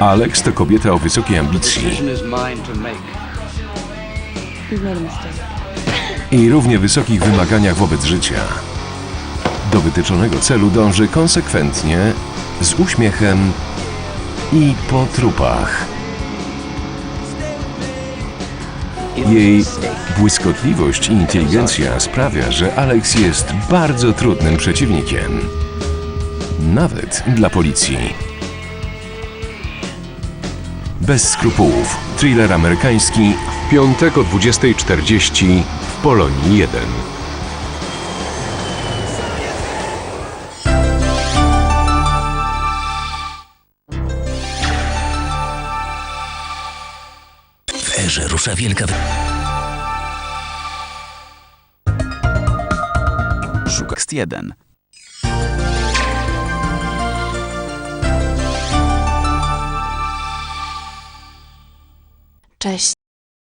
Alex to kobieta o wysokiej ambicji i równie wysokich wymaganiach wobec życia. Do wytyczonego celu dąży konsekwentnie, z uśmiechem i po trupach. Jej błyskotliwość i inteligencja sprawia, że Alex jest bardzo trudnym przeciwnikiem. Nawet dla policji. Bez skrupułów. Thriller amerykański Piątek o 20.40 w Polonii 1. W erze rusza wielka... Tekst 1. Cześć.